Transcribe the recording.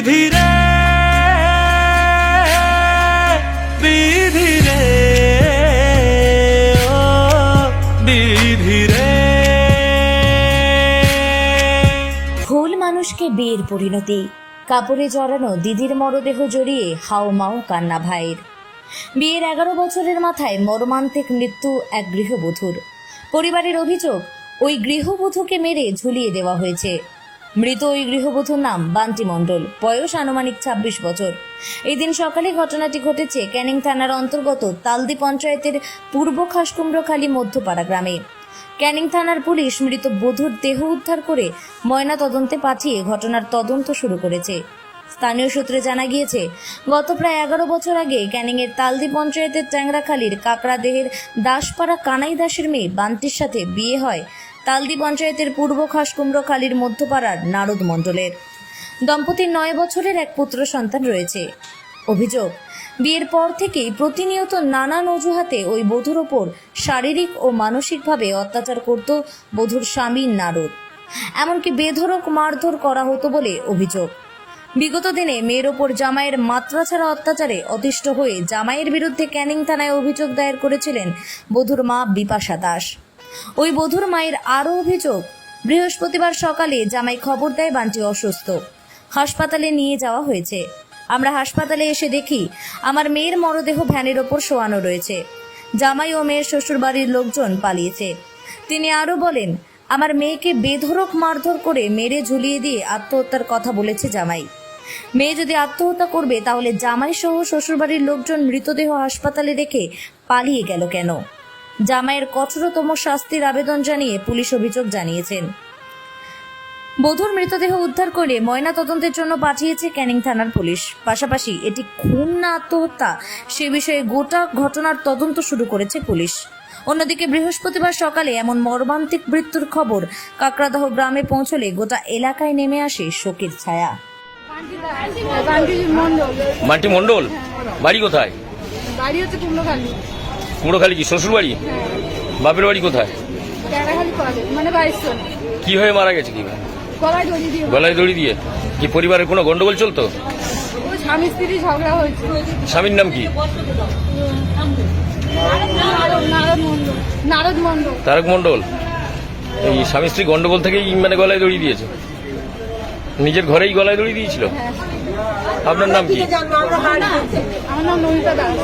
বিধি ভুল মানুষকে বিয়ের পরিণতি, কাপড়ে জড়ানো দিদির মরদেহ জড়িয়ে হাওমাও কান্না ভাইয়ের। বিয়ের এগারো বছরের মাথায় মর্মান্তিক মৃত্যু এক গৃহবধূর। পরিবারের অভিযোগ, ওই গৃহবধূকে মেরে ঝুলিয়ে দেওয়া হয়েছে। মৃত ওই গৃহবধূর নাম বান্টি মণ্ডল। বয়স আনুমানিক ছাব্বিশ বছর। এই দিন সকালে ঘটনাটি ঘটেছে ক্যানিং থানার অন্তর্গত তালদি পঞ্চায়েতের পূর্ব খাসকুমড়োখালী মধ্যপাড়া গ্রামে। ক্যানিং থানার পুলিশ মৃত বধূর দেহ উদ্ধার করে ময়না তদন্তে পাঠিয়ে ঘটনার তদন্ত শুরু করেছে। স্থানীয় সূত্রে জানা গিয়েছে, গত প্রায় এগারো বছর আগে ক্যানিংয়ের তালদি পঞ্চায়েতের ট্যাংরাখালীর কাকড়া দেহের দাসপাড়া কানাই দাসের মেয়ে বান্তির সাথে বিয়ে হয় তালদি পঞ্চায়েতের পূর্ব খাসকুমড়োখালীর মধ্যপাড়ার নারদ মণ্ডলের। দম্পতির নয় বছরের এক পুত্র সন্তান রয়েছে। অভিযোগ, বিয়ের পর থেকেই প্রতিনিয়ত নানান অজুহাতে ওই বধূর ওপর শারীরিক ও মানসিকভাবে অত্যাচার করত বধূর স্বামী নারদ। এমনকি বেধরক মারধর করা হতো বলে অভিযোগ। বিগত দিনে মেয়ের ওপর জামাইয়ের মাত্রা ছাড়া অত্যাচারে অতিষ্ঠ হয়ে জামাইয়ের বিরুদ্ধে ক্যানিং থানায় অভিযোগ দায়ের করেছিলেন বধূর মা বিপাশা দাস। ওই বধূর মায়ের আরও অভিযোগ, বৃহস্পতিবার সকালে জামাই খবর দেয় বান্টি অসুস্থ। হাসপাতালে নিয়ে যাওয়া হয়েছে। আমরা হাসপাতালে এসে দেখি, আমার মেয়ের মরদেহ ভ্যানের ওপর শোয়ানো রয়েছে। জামাই ও মেয়ের শ্বশুরবাড়ির লোকজন পালিয়েছে। তিনি আরও বলেন, আমার মেয়েকে বেধরক মারধর করে মেরে ঝুলিয়ে দিয়ে আত্মহত্যার কথা বলেছে জামাই। মেয়ে যদি আত্মহত্যা করবে, তাহলে জামাই সহ শ্বশুরবাড়ির লোকজন মৃতদেহ হাসপাতালে রেখে পালিয়ে গেল কেন? জামাইয়ের কঠোরতম শাস্তির আবেদন জানিয়ে পুলিশ অভিযোগ জানিয়েছেন। বধুর মৃতদেহ উদ্ধার করে ময়না তদন্তের জন্য পাঠিয়েছে ক্যানিং থানার পুলিশ। পাশাপাশি এটি খুন না আত্মহত্যা সে বিষয়ে গোটা ঘটনার তদন্ত শুরু করেছে পুলিশ। অন্যদিকে বৃহস্পতিবার সকালে এমন মর্মান্তিক মৃত্যুর খবর কাকরাদহ গ্রামে পৌঁছলে গোটা এলাকায় নেমে আসে শোকের ছায়া। বান্টি মন্ডল বাড়ি কোথায়? বাড়ি হচ্ছে কুমড়োখালি। কুমড়োখালি কি? শ্বশুর বাড়ি? বাপের বাড়ি কোথায়? মানে কি হয়ে মারা গেছে কি? গলায় দড়ি দিয়ে। কি পরিবারের কোনো গন্ডগোল চলতো? স্বামী স্ত্রী ঝগড়া হয়েছে। স্বামীর নাম কি? মন্ডল তারক মণ্ডল? এই স্বামী স্ত্রী গন্ডগোল থেকেই মানে গলায় দড়ি দিয়েছে? নিজের ঘরেই গলায় দড়ি দিয়েছিল? আপনার নাম কি? আমার নাম নমিতা দাস।